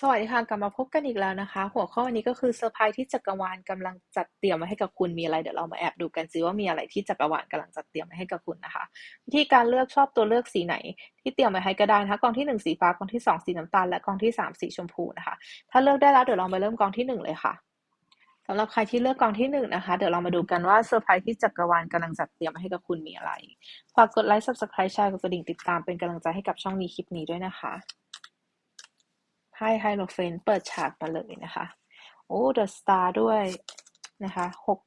สวัสดีค่ะ กลับมาพบกันอีกแล้วนะคะ หัวข้อวันนี้ก็คือเซอร์ไพรส์ที่จักรวาลกำลังจัดเตรียมมาให้กับคุณมีอะไรเดี๋ยวเรามาแอบดูกันซิว่ามีอะไรที่จักรวาลกำลังจัดเตรียมมาให้กับคุณนะคะวิธีการเลือกชอบตัวเลือกสีไหน ที่เตรียมมาให้ก็ได้นะคะกองที่หนึ่งสีฟ้ากองที่สองสีน้ำตาลและกองที่สามสีชมพูนะคะ ถ้าเลือกได้แล้วเดี๋ยวเรามาเริ่มกองที่หนึ่งเลยค่ะสำหรับใครที่เลือกกองที่หนึ่งนะคะ เดี๋ยวเรามาดูกันว่าเซอร์ไพรส์ที่จักรวาลกำลังจัดเตรียมมาให้กับคุณมีอะไรฝากกดไลค์ subscribe แชร์กดกระดิ่งติดตามเป็นกำลังใจให้กับช่องนี้คลิปนี้ด้วยนะคะ ไพ่ไฮโลเฟนเปิดฉากมาเลยนะคะ โอ้เดอะสตาร์ด้วยนะคะหก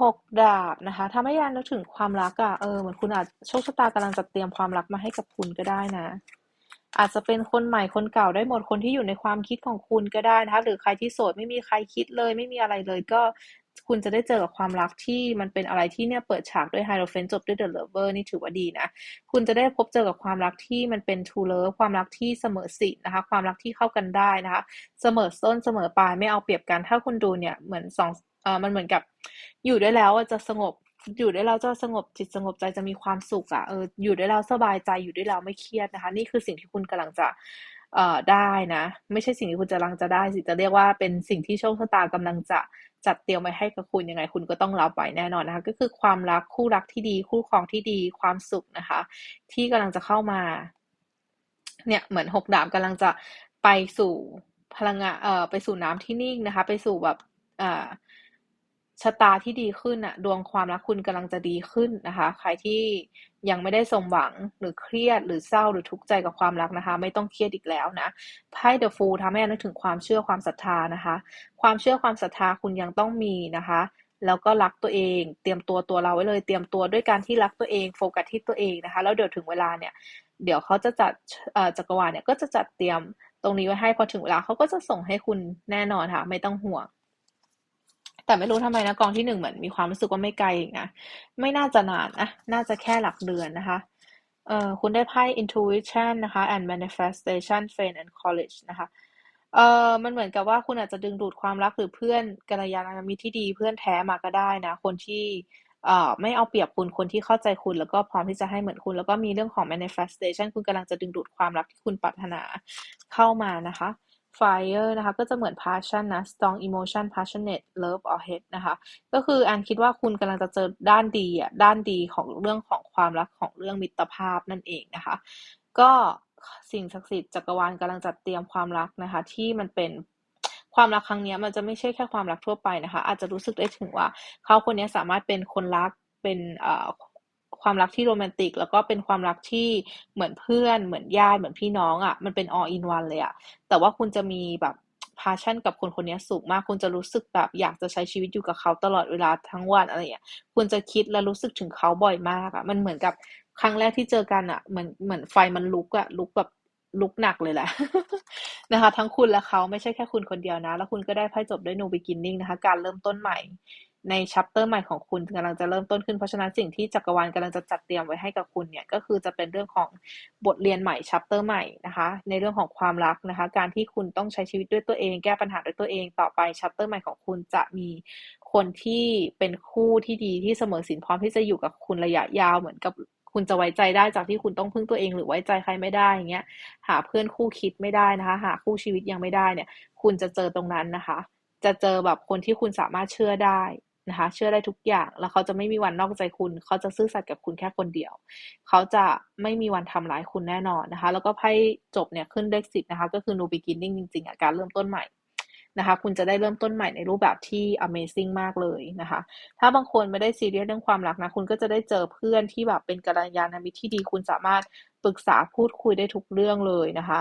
หกดาบนะคะ ถ้าไม่ยานนึกถึงความรักอะเออเหมือนคุณอาจโชคชะตากำลังจะเตรียมความรักมาให้กับคุณก็ได้นะ อาจจะเป็นคนใหม่คนเก่าได้หมดคนที่อยู่ในความคิดของคุณก็ได้นะคะ หรือใครที่โสดไม่มีใครคิดเลย ไม่มีอะไรเลยก็ คุณจะได้เจอกับความรักที่มันเป็นอะไรที่เนี่ยเปิดฉากด้วยไฮโลเฟนจบด้วยเดอะเลเวอร์นี่ถือว่าดีนะ คุณจะได้พบเจอกับความรักที่มันเป็นทูเลอร์ความรักที่เสมอสิทธ์นะคะ ความรักที่เข้ากันได้นะคะ เสมอต้นเสมอปลายไม่เอาเปรียบกัน ถ้าคุณดูเนี่ยเหมือนสองเออมันเหมือนกับอยู่ด้วยแล้วจะสงบอยู่ได้วยเราจะสงบจิตสงบใจจะมีความสุขอะ่ะเอออยู่ได้วยเราสบายใจอยู่ได้วยเราไม่เครียดนะคะ นี่คือสิ่งที่คุณกำลังจะ เอ่อได้นะ ไม่ใช่สิ่งที่คุณจะกำลังจะได้สิจะเรียกว่าเป็นสิ่งที่โชคชะตากำลังจะจัดเตรียมไว้ให้กับคุณยังไงคุณก็ต้องรับไว้แน่นอนนะคะก็คือความรักคู่รักที่ดี คู่ครองที่ดีความสุขนะคะ ที่กำลังจะเข้ามา เนี่ยเหมือนหกดาบกำลังจะไปสู่พลังงานเอ่อไปสู่น้ำที่นิ่งนะคะ ไปสู่แบบอ่า ชะตาที่ดีขึ้นอะดวงความรักคุณกำลังจะดีขึ้นนะคะ ใครที่ยังไม่ได้สมหวังหรือเครียดหรือเศร้าหรือทุกข์ใจกับความรักนะคะ ไม่ต้องเครียดอีกแล้วนะไพ่เดอะฟูลทำให้นึกถึงความเชื่อความศรัทธานะคะ ความเชื่อความศรัทธาคุณยังต้องมีนะคะแล้วก็รักตัวเอง เตรียมตัวตัวเราไว้เลย เตรียมตัวด้วยการที่รักตัวเองโฟกัสที่ตัวเองนะคะ แล้วเดี๋ยวถึงเวลาเนี่ย เดี๋ยวเขาจะจัดจักรวาลเนี่ยก็จะจัดเตรียมตรงนี้ไว้ให้พอถึงเวลาเขาก็จะส่งให้คุณแน่นอนค่ะ ไม่ต้องห่วง แต่ไม่รู้ทำไมนะกองที่หนึ่งเหมือนมีความรู้สึกว่าไม่ไกลนะ ไม่น่าจะนานนะน่าจะแค่หลักเดือนนะคะ เอ่อคุณได้ไพ่ intuition นะคะ and manifestation friend and college นะคะ เอ่อมันเหมือนกับว่าคุณอาจจะดึงดูดความรักหรือเพื่อนกัลยาณมิตรที่ดีเพื่อนแท้มาก็ได้นะ คนที่เอ่อไม่เอาเปรียบคุณคนที่เข้าใจคุณแล้วก็พร้อมที่จะให้เหมือนคุณ แล้วก็มีเรื่องของ manifestation คุณกำลังจะดึงดูดความรักที่คุณปรารถนาเข้ามานะคะ fire นะคะ ก็จะเหมือน passion นะ strong emotion passionate love or hate นะคะ ก็คืออันคิดว่าคุณกำลังจะเจอด้านดีอะ ด้านดีของเรื่องของความรักของเรื่องมิตรภาพนั่นเองนะคะ ก็สิ่งศักดิ์สิทธิ์จักรวาลกำลังจัดเตรียมความรักนะคะ ที่มันเป็นความรักครั้งนี้มันจะไม่ใช่แค่ความรักทั่วไปนะคะ อาจจะรู้สึกได้ถึงว่า เขาคนนี้สามารถเป็นคนรักเป็น ความรักที่โรแมนติก แล้วก็เป็นความรักที่เหมือนเพื่อนเหมือนญาติเหมือนพี่น้องอะ่ะมันเป็น all in one เลยอะ่ะแต่ว่าคุณจะมีแบบพาชั่นกับคนคนนี้สูงมาก คุณจะรู้สึกแบบอยากจะใช้ชีวิตอยู่กับเขาตลอดเวลาทั้งวันอะไรอย่างเงี้ยคุณจะคิดและรู้สึกถึงเขาบ่อยมากอะ่ะ มันเหมือนกับครั้งแรกที่เจอกันอะ่ะเหมือนเหมือนไฟมันลุกอะ่ะลุกแบบลุกหนักเลยแหละนะคะ ทั้งคุณและเขาไม่ใช่แค่คุณคนเดียวนะ แล้วคุณก็ได้ไพ่จบด้วย new beginning นะคะ การเริ่มต้นใหม่ ในชัปเตอร์ใหม่ของคุณกำลังจะเริ่มต้นขึ้น เพราะฉะนั้นสิ่งที่จักรวาลกำลังจะจัดเตรียมไว้ให้กับคุณเนี่ยก็คือจะเป็นเรื่องของบทเรียนใหม่ชัปเตอร์ใหม่นะคะ ในเรื่องของความรักนะคะ การที่คุณต้องใช้ชีวิตด้วยตัวเอง แก้ปัญหาด้วยตัวเองต่อไปชัปเตอร์ใหม่ของคุณจะมีคนที่เป็นคู่ที่ดีที่เสมอสินพร้อมที่จะอยู่กับคุณระยะยาวเหมือนกับคุณจะไว้ใจได้จากที่คุณต้องพึ่งตัวเองหรือไว้ใจใครไม่ได้อย่างเงี้ย หาเพื่อนคู่คิดไม่ได้นะคะ หาคู่ชีวิตยังไม่ได้เนี่ย คุณจะเจอตรงนั้นนะคะ จะเจอแบบคนที่คุณสามารถเชื่อได้ นะคะ เชื่อได้ทุกอย่าง แล้วเขาจะไม่มีวันนอกใจคุณ เขาจะซื่อสัตย์กับคุณแค่คนเดียว เขาจะไม่มีวันทำร้ายคุณแน่นอนนะคะ แล้วก็ไพ่จบเนี่ยขึ้นเลขสิบนะคะ ก็คือ new beginning จริงๆอะการเริ่มต้นใหม่นะคะ คุณจะได้เริ่มต้นใหม่ในรูปแบบที่ amazing มากเลยนะคะ ถ้าบางคนไม่ได้ซีเรียสเรื่องความรักนะ คุณก็จะได้เจอเพื่อนที่แบบเป็นกัลยาณมิตรที่ดี คุณสามารถปรึกษาพูดคุยได้ทุกเรื่องเลยนะคะ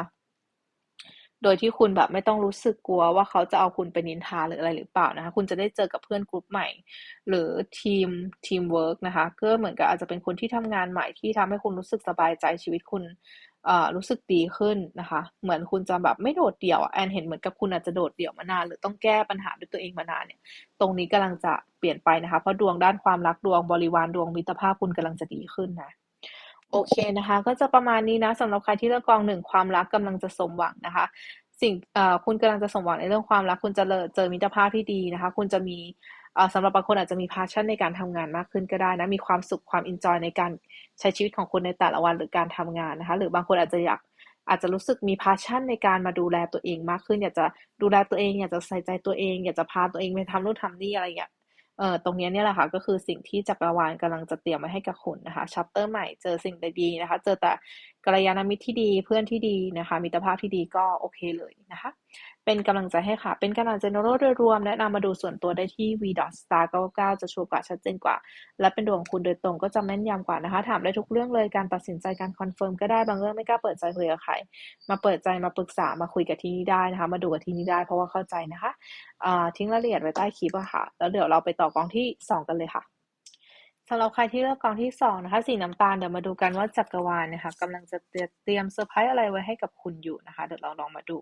โดยที่คุณแบบไม่ต้องรู้สึกกลัวว่าเขาจะเอาคุณไปนินทาหรืออะไรหรือเปล่านะคะ คุณจะได้เจอกับเพื่อนกลุ่มใหม่ หรือทีมทีมเวิร์กนะคะก็เหมือนกับอาจจะเป็นคนที่ทำงานใหม่ที่ทำให้คุณรู้สึกสบายใจชีวิตคุณรู้สึกดีขึ้นนะคะ เหมือนคุณจะแบบไม่โดดเดี่ยวแอนเห็นเหมือนกับคุณอาจจะโดดเดี่ยวมานาน หรือต้องแก้ปัญหาด้วยตัวเองมานานเนี่ย ตรงนี้กำลังจะเปลี่ยนไปนะคะ เพราะดวงด้านความรักดวงบริวารดวงมิตรภาพคุณกำลังจะดีขึ้นนะ โอเคนะคะ ก็จะประมาณนี้นะสำหรับใครที่เลือกกองหนึ่งความรักกำลังจะสมหวังนะคะ สิ่งคุณกำลังจะสมหวังในเรื่องความรัก คุณจะเจอมิตรภาพที่ดีนะคะ คุณจะมีสำหรับบางคนอาจจะมีพาชั่นในการทำงานมากขึ้นก็ได้นะมีความสุขความอินจอยในการใช้ชีวิตของคุณในแต่ละวันหรือการทำงานนะคะ หรือบางคนอาจจะอยากอาจจะรู้สึกมีพาชั่นในการมาดูแลตัวเองมากขึ้น อยากจะดูแลตัวเอง อยากจะใส่ใจตัวเอง อยากจะพาตัวเองไปทำนู่นทำนี่อะไรอย่าง เอ่อตรงนี้เนี่ยแหละค่ะก็คือสิ่งที่จักรวาลกำลังจะเตรียมไว้ให้กับคุณนะคะชัปเตอร์ใหม่เจอสิ่งดีๆนะคะ เจอแต่กัลยาณมิตรที่ดีเพื่อนที่ดีนะคะ มิตรภาพที่ดีก็โอเคเลยนะคะ เป็นกำลังใจให้ค่ะ เป็นกำลังใจโนโรโดยรวม แนะนำมาดูส่วนตัวได้ที่ v star 99จะชัวร์กว่าชัดเจนกว่า และเป็นดวงคุณโดยตรงก็จะแม่นยำกว่านะคะ ถามได้ทุกเรื่องเลยการตัดสินใจการคอนเฟิร์มก็ได้บางเรื่องไม่กล้าเปิดใจคุยกับใครมาเปิดใจมาปรึกษามาคุยกับที่นี่ได้นะคะ มาดูกับที่นี่ได้เพราะว่าเข้าใจนะคะทิ้งรายละเอียดไว้ใต้คลิปอะค่ะ แล้วเดี๋ยวเราไปต่อกองที่ 2 กันเลยค่ะ สำหรับใครที่เลือกกองที่สองนะคะสีน้ำตาลเดี๋ยวมาดูกันว่าจักรวาลนะคะกำลังจะเตรียมเซอร์ไพรส์อะไรไว้ให้กับคุณอยู่นะคะ เดี๋ยวเราลองมาดู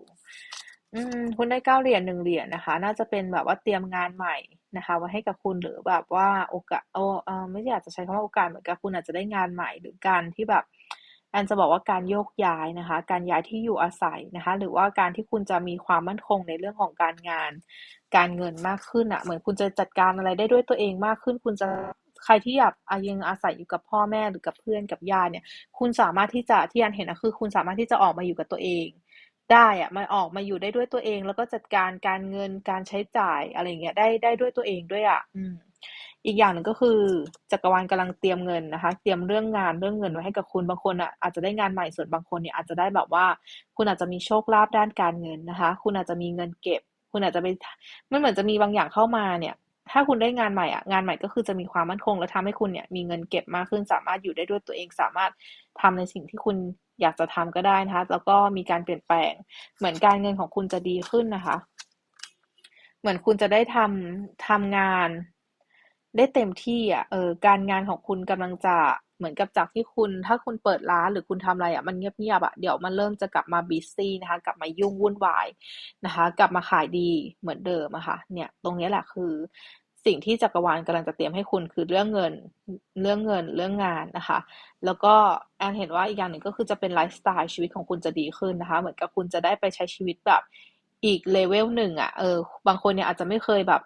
อืม คุณได้เก้าเหรียญหนึ่งเหรียญนะคะ น่าจะเป็นแบบว่าเตรียมงานใหม่นะคะไว้ให้กับคุณหรือแบบว่าโอกาสโอเออไม่อยากจะใช้คำว่าโอกาสเหมือนกับคุณอาจจะได้งานใหม่ หรือการที่แบบแอนจะบอกว่าการโยกย้ายนะคะ การย้ายที่อยู่อาศัยนะคะ หรือว่าการที่คุณจะมีความมั่นคงในเรื่องของการงาน การเงินมากขึ้นอะ เหมือนคุณจะจัดการอะไรได้ด้วยตัวเองมากขึ้น คุณจะ ใครที่อยากอายังอาศัยอยู่กับพ่อแม่หรือกับเพื่อนกับญาติเนี่ย คุณสามารถที่จะที่อันเห็นนะคือ คุณสามารถที่จะออกมาอยู่กับตัวเอง ได้อะมันออกมาอยู่ได้ด้วยตัวเอง แล้วก็จัดการการเงินการใช้จ่ายอะไรเงี้ยได้ได้ด้วยตัวเองด้วยอะ อืมอีกอย่างหนึ่งก็คือจักรวาลกำลังเตรียมเงินนะคะ เตรียมเรื่องงานเรื่องเงินไว้ให้กับคุณบางคนอะอาจจะได้งานใหม่ส่วนบางคนเนี่ยอาจจะได้แบบว่า คุณอาจจะมีโชคลาภด้านการเงินนะคะ คุณอาจจะมีเงินเก็บ คุณอาจจะไปมันเหมือนจะมีบางอย่างเข้ามาเนี่ย ถ้าคุณได้งานใหม่อะงานใหม่ก็คือจะมีความมั่นคง และทำให้คุณเนี่ยมีเงินเก็บมากขึ้น สามารถอยู่ได้ด้วยตัวเอง สามารถทำในสิ่งที่คุณอยากจะทำก็ได้นะคะ แล้วก็มีการเปลี่ยนแปลง เหมือนการเงินของคุณจะดีขึ้นนะคะ เหมือนคุณจะได้ทำทำงาน ได้เต็มที่อะเออการงานของคุณกำลังจะ เหมือนกับจากที่คุณถ้าคุณเปิดร้านหรือคุณทำอะไรอะมันเงียบๆอะเดี๋ยวมันเริ่มจะกลับมาบีซี่นะคะกลับมายุ่งวุ่นวายนะคะ กลับมาขายดีเหมือนเดิมอะคะ่ะเนี่ยตรงนี้แหละคือ สิ่งที่จักรวาลกำลังจะเตรียมให้คุณคือเรื่องเงินเรื่องเงินเรื่องงานนะคะ แล้วก็แอนเห็นว่าอีกอย่างหนึ่งก็คือจะเป็นไลฟ์สไตล์ชีวิตของคุณจะดีขึ้นนะคะ เหมือนกับคุณจะได้ไปใช้ชีวิตแบบอีกเลเวลหนึ่งอะเออบางคนเนี่ยอาจจะไม่เคยแบบ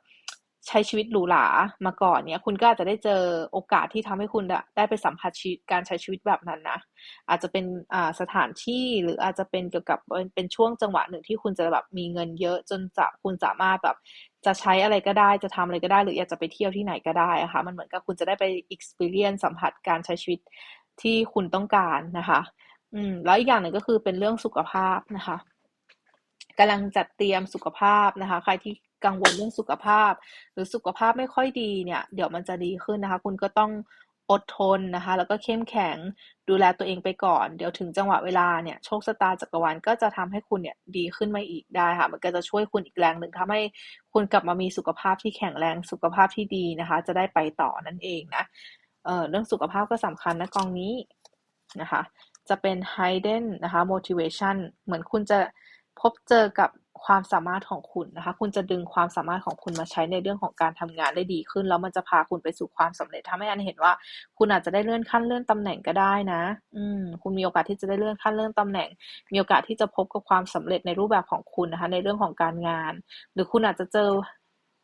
ใช้ชีวิตหรูหรามาก่อนเนี่ย คุณก็อาจจะได้เจอโอกาสที่ทำให้คุณได้ไปสัมผัสชีวิตการใช้ชีวิตแบบนั้นนะ อาจจะเป็นสถานที่หรืออาจจะเป็นเกี่ยวกับเป็นช่วงจังหวะหนึ่งที่คุณจะแบบมีเงินเยอะจนจะคุณสามารถแบบจะใช้อะไรก็ได้จะทำอะไรก็ได้ หรืออยากจะไปเที่ยวที่ไหนก็ได้อะคะ่ะมันเหมือนกับคุณจะได้ไป experience สัมผัสการใช้ชีวิตที่คุณต้องการนะคะ อืม แล้วอีกอย่างหนึ่งก็คือเป็นเรื่องสุขภาพนะคะกำลังจัดเตรียมสุขภาพนะคะ ใครที่ กังวลเรื่องสุขภาพ หรือสุขภาพไม่ค่อยดีเนี่ยเดี๋ยวมันจะดีขึ้นนะคะ คุณก็ต้องอดทนนะคะ แล้วก็เข้มแข็งดูแลตัวเองไปก่อน เดี๋ยวถึงจังหวะเวลาเนี่ยโชคชะตาจักรวาลก็จะทำให้คุณเนี่ยดีขึ้นมาอีกได้ค่ะ มันก็จะช่วยคุณอีกแรงหนึ่งทำให้คุณกลับมามีสุขภาพที่แข็งแรงสุขภาพที่ดีนะคะ จะได้ไปต่อนั่นเองนะเเรื่องสุขภาพก็สำคัญนะกองนี้นะคะ จะเป็น hidden นะคะ motivation เหมือนคุณจะพบเจอกับ ความสามารถของคุณนะคะ คุณจะดึงความสามารถของคุณมาใช้ในเรื่องของการทำงานได้ดีขึ้น แล้วมันจะพาคุณไปสู่ความสำเร็จทำให้อันเห็นว่า คุณอาจจะได้เลื่อนขั้นเลื่อนตำแหน่งก็ได้นะ อืม คุณมีโอกาสที่จะได้เลื่อนขั้นเลื่อนตำแหน่ง มีโอกาสที่จะพบกับความสำเร็จในรูปแบบของคุณนะคะ ในเรื่องของการงาน หรือคุณอาจจะเจอ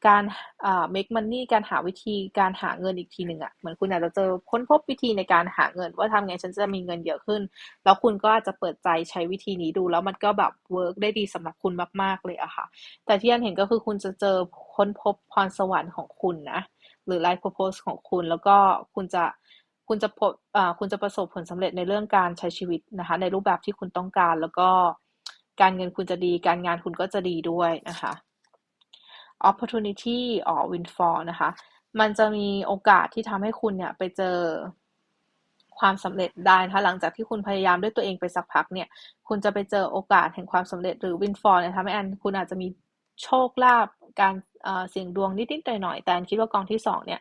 การอ่า make money การหาวิธีการหาเงินอีกทีหนึ่งอะ่ะเหมือนคุณอาจจะเจอค้นพบวิธีในการหาเงิน ว่าทำไงฉันจะมีเงินเยอะขึ้น แล้วคุณก็อาจจะเปิดใจใช้วิธีนี้ดู แล้วมันก็แบบเวิร์กได้ดีสำหรับคุณมาก ๆ เลยอะค่ะ แต่ที่อันเห็นก็คือคุณจะเจอค้นพบพรสวรรค์ของคุณนะหรือ life purpose ของคุณ แล้วก็คุณจะคุณจะพบอ่าคุณจะประสบผลสำเร็จในเรื่องการใช้ชีวิตนะคะ ในรูปแบบที่คุณต้องการแล้วก็การเงินคุณจะดี การงานคุณก็จะดีด้วยนะคะ opportunity or windfall นะคะ มันจะมีโอกาสที่ทำให้คุณเนี่ยไปเจอความสำเร็จได้นะคะหลังจากที่คุณพยายามด้วยตัวเองไปสักพักเนี่ย คุณจะไปเจอโอกาสแห่งความสำเร็จหรือ windfall เนี่ยทำให้อันคุณอาจจะมีโชคลาภการเสี่ยงดวงนิดๆหน่อยๆแต่คิดว่ากองที่สองเนี่ย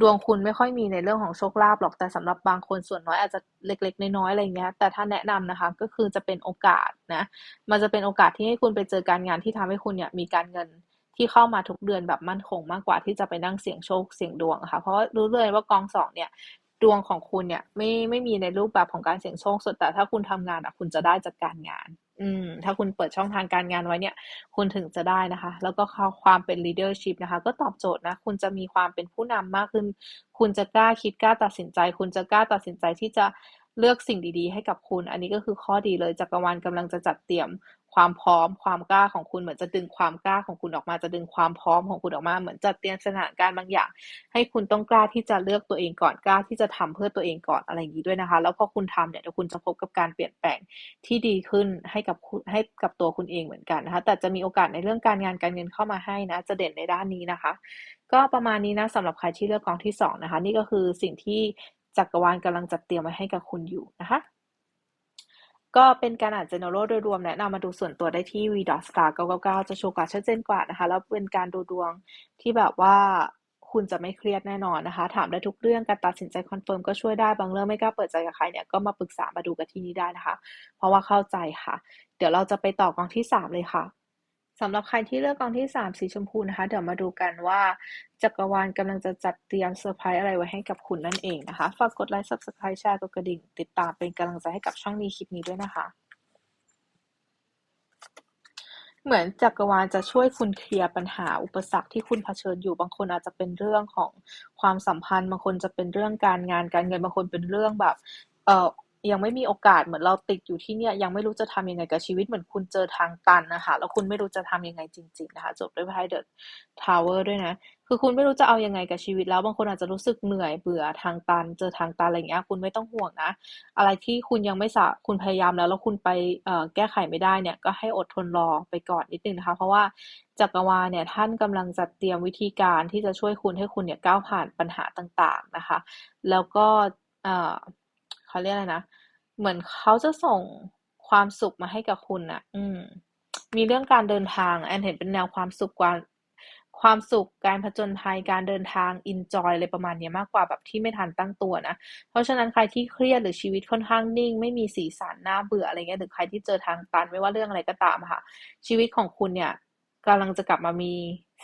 ดวงคุณไม่ค่อยมีในเรื่องของโชคลาภหรอกแต่สำหรับบางคนส่วนน้อยอาจจะเล็กๆน้อยๆอะไรเงี้ยแต่ถ้าแนะนำนะคะก็คือจะเป็นโอกาสนะมันจะเป็นโอกาสที่ให้คุณไปเจอการงานที่ทำให้คุณเนี่ยมีการเงิน ที่เข้ามาทุกเดือนแบบมั่นคงมากกว่าที่จะไปนั่งเสี่ยงโชคเสี่ยงดวงค่ะ เพราะรู้เลยว่ากองสองเนี่ยดวงของคุณเนี่ยไม่ไม่มีในรูปแบบของการเสี่ยงโชคสุดแต่ถ้าคุณทำงานอะคุณจะได้จากการงาน อืม ถ้าคุณเปิดช่องทางการงานไว้เนี่ย คุณถึงจะได้นะคะ แล้วก็ความเป็น leadership นะคะ ก็ตอบโจทย์นะ คุณจะมีความเป็นผู้นำมากขึ้น คุณจะกล้าคิดกล้าตัดสินใจ คุณจะกล้าตัดสินใจที่จะเลือกสิ่งดีๆ ให้กับคุณ อันนี้ก็คือข้อดีเลยจักรวาลกำลังจะจัดเตรียม ความพร้อมความกล้าของคุณเหมือนจะดึงความกล้าของคุณออกมาจะดึงความพร้อมของคุณออกมา เหมือนจัดเตรียมสถานการณ์บางอย่าง ให้คุณต้องกล้าที่จะเลือกตัวเองก่อนกล้าที่จะทำเพื่อตัวเองก่อนอะไรอย่างนี้ด้วยนะคะ แล้วพอคุณทำเนี่ยเดี๋ยวคุณจะพบกับการเปลี่ยนแปลงที่ดีขึ้นให้กับคุณให้กับตัวคุณเองเหมือนกันนะคะแต่จะมีโอกาสในเรื่องการงานการเงินเข้ามาให้นะ จะเด่นในด้านนี้นะคะ ก็ประมาณนี้นะสำหรับใครที่เลือกกองที่2นะคะ นี่ก็คือสิ่งที่จักรวาลกำลังจัดเตรียมไว้ให้กับคุณอยู่นะคะ ก็เป็นการอ่าน general โดยรวมแนะนำมาดูส่วนตัวได้ที่ v s t a r 999จะโชว์กาชัดเจนกว่านะคะ แล้วเป็นการดูดวงที่แบบว่าคุณจะไม่เครียดแน่นอนนะคะ ถามได้ทุกเรื่องการตัดสินใจคอนเฟิร์มก็ช่วยได้บางเรื่องไม่กล้าเปิดใจกับใครเนี่ยก็มาปรึกษามาดูกันที่นี่ได้นะคะ เพราะว่าเข้าใจค่ะ เดี๋ยวเราจะไปต่อกองที่ 3 เลยค่ะ สำหรับใครที่เลือกกองที่ 3 สีชมพูนะคะ เดี๋ยวมาดูกันว่าจักรวาลกำลังจะจัดเตรียมเซอร์ไพรส์อะไรไว้ให้กับคุณนั่นเองนะคะ ฝากกดไลค์ subscribe แชร์กดกระดิ่ง ติดตามเป็นกำลังใจให้กับช่องนี้คลิปนี้ด้วยนะคะ เหมือนจักรวาลจะช่วยคุณเคลียร์ปัญหาอุปสรรคที่คุณเผชิญอยู่บางคนอาจจะเป็นเรื่องของความสัมพันธ์ บางคนจะเป็นเรื่องการงานการเงินบางคนเป็นเรื่องแบบเอ่อ ยังไม่มีโอกาส เหมือนเราติดอยู่ที่เนี่ย ยังไม่รู้จะทำยังไงกับชีวิตเหมือนคุณเจอทางตันนะคะ แล้วคุณไม่รู้จะทำยังไงจริง ๆ นะคะ จบด้วยไพ่เดอะทาวเวอร์ด้วยนะ คือคุณไม่รู้จะเอายังไงกับชีวิตแล้ว บางคนอาจจะรู้สึกเหนื่อยเบื่อทางตัน เจอทางตันอะไรเงี้ย คุณไม่ต้องห่วงนะ อะไรที่คุณยังไม่สาคุณพยายามแล้ว แล้วคุณไปแก้ไขไม่ได้เนี่ย ก็ให้อดทนรอไปก่อนนิดนึงนะคะ เพราะว่าจักรวาลเนี่ยท่านกำลังจัดเตรียมวิธีการที่จะช่วยคุณให้คุณเนี่ยก้าวผ่านปัญหาต่างๆนะคะ แล้วก็ เขาเรียกอะไรนะ เหมือนเขาจะส่งความสุขมาให้กับคุณอะอืม มีเรื่องการเดินทาง แอนเห็นเป็นแนวความสุขกว่าความสุขการผจญภัยการเดินทางอินจอยอะไรประมาณนี้มากกว่าแบบที่ไม่ทันตั้งตัวนะ เพราะฉะนั้นใครที่เครียดหรือชีวิตค่อนข้างนิ่ง ไม่มีสีสันน่าเบื่ออะไรเงี้ยหรือใครที่เจอทางตันไม่ว่าเรื่องอะไรก็ตามค่ะ ชีวิตของคุณเนี่ย กำลังจะกลับมามี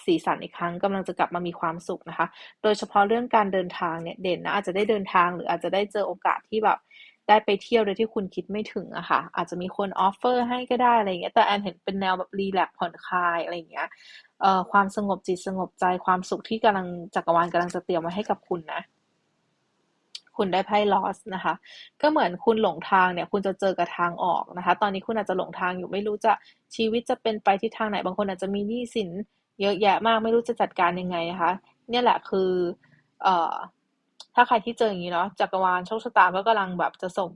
สีสันอีกครั้งกำลังจะกลับมามีความสุขนะคะ โดยเฉพาะเรื่องการเดินทางเนี่ยเด่นนะอาจจะได้เดินทางหรืออาจจะได้เจอโอกาสที่แบบได้ไปเที่ยวโดยที่คุณคิดไม่ถึงอะค่ะ อาจจะมีคนออฟเฟอร์ให้ก็ได้อะไรเงี้ยแต่แอนเห็นเป็นแนวแบบรีแลกผ่อนคลายอะไรเงี้ยเอ่อความสงบจิตสงบใจความสุขที่กำลังจักรวาลกำลังจะเตรียมไว้ให้กับคุณนะ คุณได้ไพ่ลอสนะคะ ก็เหมือนคุณหลงทางเนี่ยคุณจะเจอกับทางออกนะคะ ตอนนี้คุณอาจจะหลงทางอยู่ไม่รู้จะชีวิตจะเป็นไปที่ทางไหนบางคนอาจจะมีหนี้สินเยอะแยะมากไม่รู้จะจัดการยังไงนะคะ เนี่ยแหละคือเอ่อถ้าใครที่เจออย่างนี้เนาะจักรวาลโชคชะตาก็กำลังแบบจะส่ง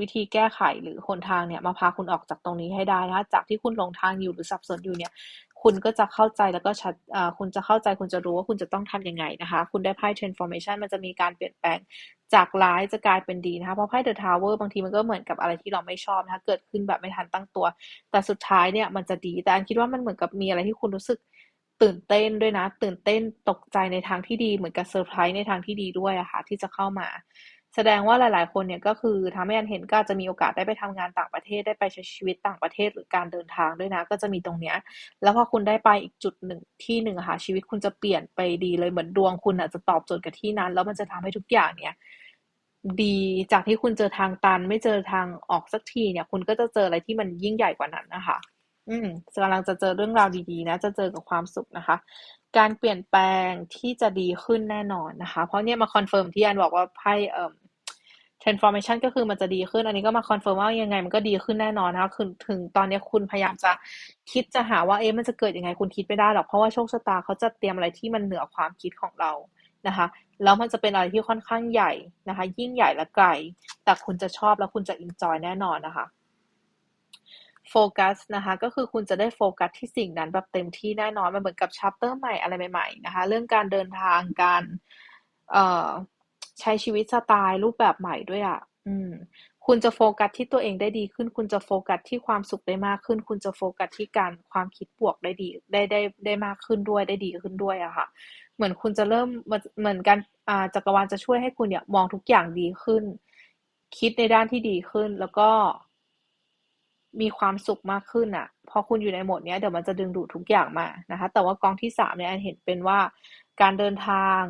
วิธีแก้ไขหรือหนทางเนี่ยมาพาคุณออกจากตรงนี้ให้ได้นะคะจากที่คุณหลงทางอยู่หรือสับสนอยู่เนี่ย คุณก็จะเข้าใจแล้วก็ชัดคุณจะเข้าใจคุณจะรู้ว่าคุณจะต้องทำยังไงนะคะ คุณได้ไพ่ transformation มันจะมีการเปลี่ยนแปลงจากร้ายจะกลายเป็นดีนะคะ เพราะไพ่ the tower บางทีมันก็เหมือนกับอะไรที่เราไม่ชอบนะคะเกิดขึ้นแบบไม่ทันตั้งตัว แต่สุดท้ายเนี่ยมันจะดี แต่อันคิดว่ามันเหมือนกับมีอะไรที่คุณรู้สึกตื่นเต้นด้วยนะ ตื่นเต้นตกใจในทางที่ดี เหมือนกับเซอร์ไพรส์ในทางที่ดีด้วยอะคะ่ะที่จะเข้ามา แสดงว่าหลาย ๆ คนเนี่ยก็คือทำให้อันเห็นก็จะมีโอกาสได้ไปทำงานต่างประเทศได้ไปใช้ชีวิตต่างประเทศหรือการเดินทางด้วยนะ ก็จะมีตรงเนี้ย แล้วพอคุณได้ไปอีกจุดหนึ่งที่หนึ่งค่ะชีวิตคุณจะเปลี่ยนไปดีเลยเหมือนดวงคุณอะจะตอบโจทย์กับที่นั้น แล้วมันจะทำให้ทุกอย่างเนี่ย ดีจากที่คุณเจอทางตัน ไม่เจอทางออกสักทีเนี่ย คุณก็จะเจออะไรที่มันยิ่งใหญ่กว่านั้นนะคะ อืมกำลังจะเจอเรื่องราวดี ๆ นะ จะเจอกับความสุขนะคะ การเปลี่ยนแปลงที่จะดีขึ้นแน่นอนนะคะ เพราะเนี่ยมาคอนเฟิร์มที่อันบอกว่าไพ่เอ่อ transformation ก็คือมันจะดีขึ้น อันนี้ก็มาคอนเฟิร์มว่ายังไงมันก็ดีขึ้นแน่นอนนะคะคือถึงตอนนี้คุณพยายามจะคิดจะหาว่าเอ๊ะมันจะเกิดยังไงคุณคิดไม่ได้หรอก เพราะว่าโชคชะตาเขาจะเตรียมอะไรที่มันเหนือความคิดของเรานะคะ แล้วมันจะเป็นอะไรที่ค่อนข้างใหญ่นะคะ ยิ่งใหญ่และไกล แต่คุณจะชอบแล้วคุณจะอินจอยแน่นอนนะคะ โฟกัสนะคะก็คือคุณจะได้โฟกัสที่สิ่งนั้นแบบเต็มที่แน่นอนมันเหมือนกับชัปเตอร์ใหม่อะไรใหม่ๆนะคะเรื่องการเดินทางการใช้ชีวิตสไตล์รูปแบบใหม่ด้วยอะ่ะอืมคุณจะโฟกัสที่ตัวเองได้ดีขึ้น คุณจะโฟกัสที่ความสุขได้มากขึ้น คุณจะโฟกัสที่การความคิดบวกได้ดีได้ได้ได้มากขึ้นด้วยได้ดีขึ้นด้วยอะค่ะ เหมือนคุณจะเริ่มเหมือนกันอ่าจักรวาลจะช่วยให้คุณเนี่ยมองทุกอย่างดีขึ้น คิดในด้านที่ดีขึ้นแล้วก็ มีความสุขมากขึ้นอะ พอคุณอยู่ในโหมดนี้เดี๋ยวมันจะดึงดูดทุกอย่างมานะคะ แต่ว่ากองที่สามเนี่ยอันเห็นเป็นว่าการเดินทาง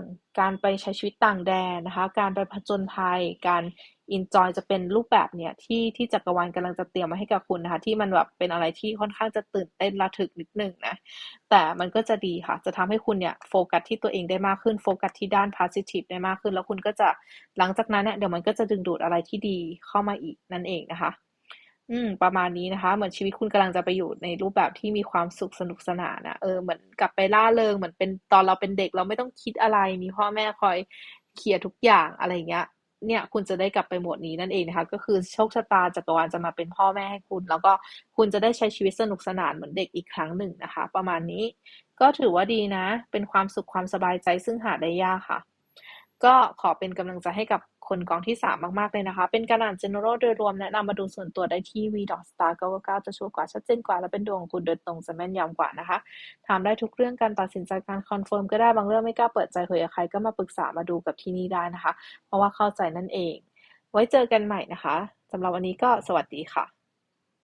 การไปใช้ชีวิตต่างแดนนะคะ การไปผจญภัย การ enjoy จะเป็นรูปแบบเนี้ยที่ที่จักรวาลกำลังจะเตรียมมาให้กับคุณนะคะ ที่มันแบบเป็นอะไรที่ค่อนข้างจะตื่นเต้นระทึกนิดนึงนะ แต่มันก็จะดีค่ะ จะทำให้คุณเนี่ยโฟกัสที่ตัวเองได้มากขึ้น โฟกัสที่ด้าน positive ได้มากขึ้น แล้วคุณก็จะหลังจากนั้นเนี่ยเดี๋ยวมันก็จะดึงดูดอะไรที่ดีเข้ามาอีกนั่นเองนะคะ อืม ประมาณนี้นะคะ เหมือนชีวิตคุณกำลังจะไปอยู่ในรูปแบบที่มีความสุขสนุกสนานนะเออ เหมือนกลับไปล่าเริง เหมือนเป็นตอนเราเป็นเด็กเราไม่ต้องคิดอะไร มีพ่อแม่คอยเคลียร์ทุกอย่างอะไรเงี้ย เนี่ยคุณจะได้กลับไปโหมดนี้นั่นเองนะคะ ก็คือโชคชะตาจักรวาลจะมาเป็นพ่อแม่ให้คุณ แล้วก็คุณจะได้ใช้ชีวิตสนุกสนานเหมือนเด็กอีกครั้งหนึ่งนะคะ ประมาณนี้ ก็ถือว่าดีนะ เป็นความสุขความสบายใจซึ่งหาได้ยากค่ะ ก็ขอเป็นกำลังใจให้กับ คนกองที่ 3 มาก ๆ เลยนะคะ เป็นการอ่าน general โดยรวมแนะนำมาดูส่วนตัวได้ที่ v star 9 9จะชัวร์กว่าชัดเจนกว่า และเป็นดวงของคุณโดยตรงจะแม่นยำกว่านะคะ ถามได้ทุกเรื่องการตัดสินใจการคอนเฟิร์มก็ได้บางเรื่องไม่กล้าเปิดใจคุยกับใครก็มาปรึกษามาดูกับที่นี่ได้นะคะ เพราะว่าเข้าใจนั่นเอง ไว้เจอกันใหม่นะคะสำหรับวันนี้ก็สวัสดีค่ะ